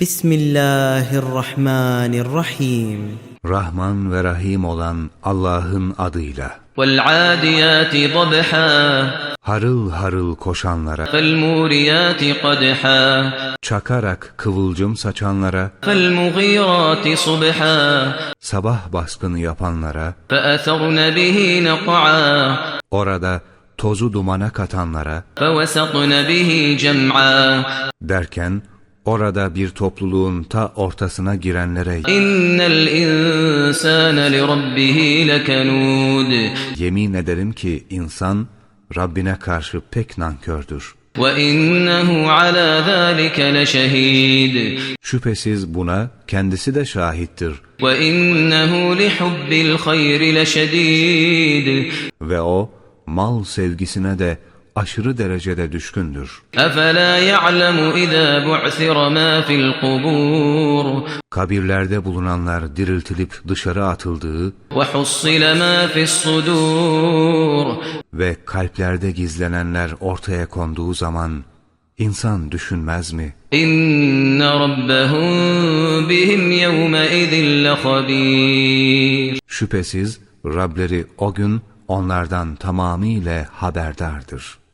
بسم الله الرحمن الرحيم Rahman ve Rahim olan Allah'ın adıyla. والعاديات ضبحا Harıl harıl koşanlara, فالموريات قدحا çakarak kıvılcım saçanlara, فالمغيرات صبحا sabah baskını yapanlara, فأثرن به نقعا orada tozu dumana katanlara, فوسطن به جمعا derken orada bir topluluğun ta ortasına girenlere إن الإنسان لربه لكنود yemin ederim ki insan Rabbine karşı pek nankördür. وإنه على ذلك لشهيد Şüphesiz buna kendisi de şahittir وإنه لحب الخير لشديد ve o mal sevgisine de aşırı derecede düşkündür. أفلا يعلم إذا بعثر ما في القبور Kabirlerde bulunanlar diriltilip dışarı atıldığı وحصل ما في الصدور ve kalplerde gizlenenler ortaya konduğu zaman insan düşünmez mi? إن ربهم بهم يومئذ لخبير Şüphesiz Rableri o gün onlardan tamamiyle haberdardır.